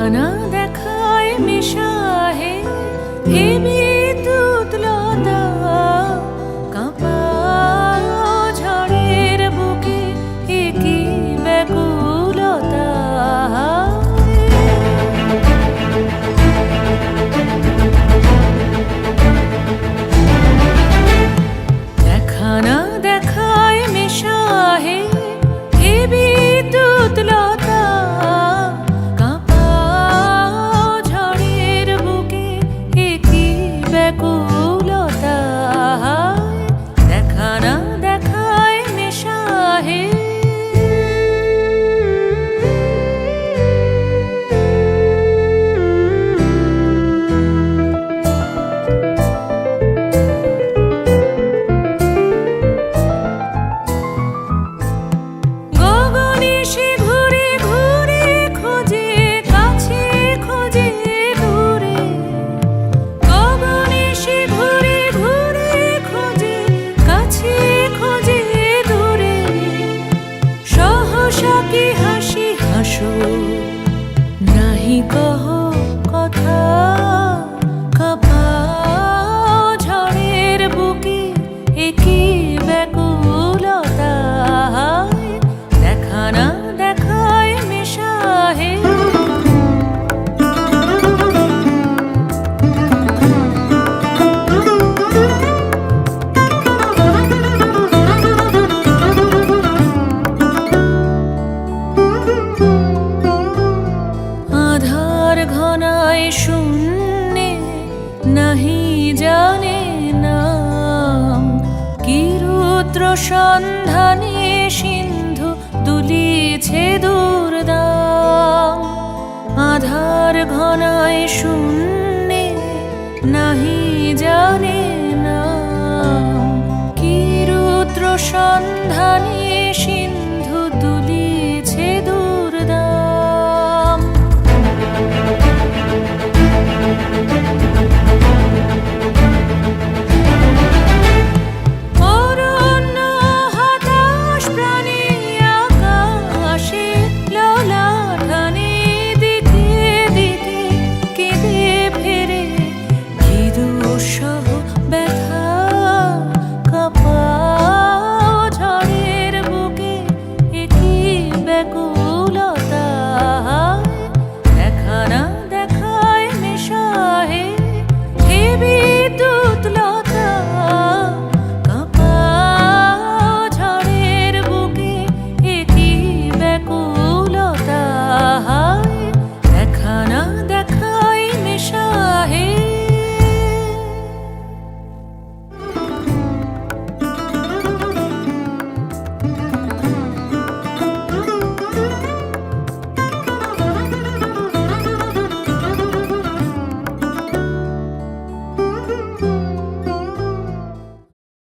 ঠিকানা দেখায় মিশাহে হেবি রৌদ্র সন্ধানে সিন্ধু তুলিছে দুর্দাম। আধার ঘনায় শূন্যে নাহি জানে না কি রুদ্র সন্ধানী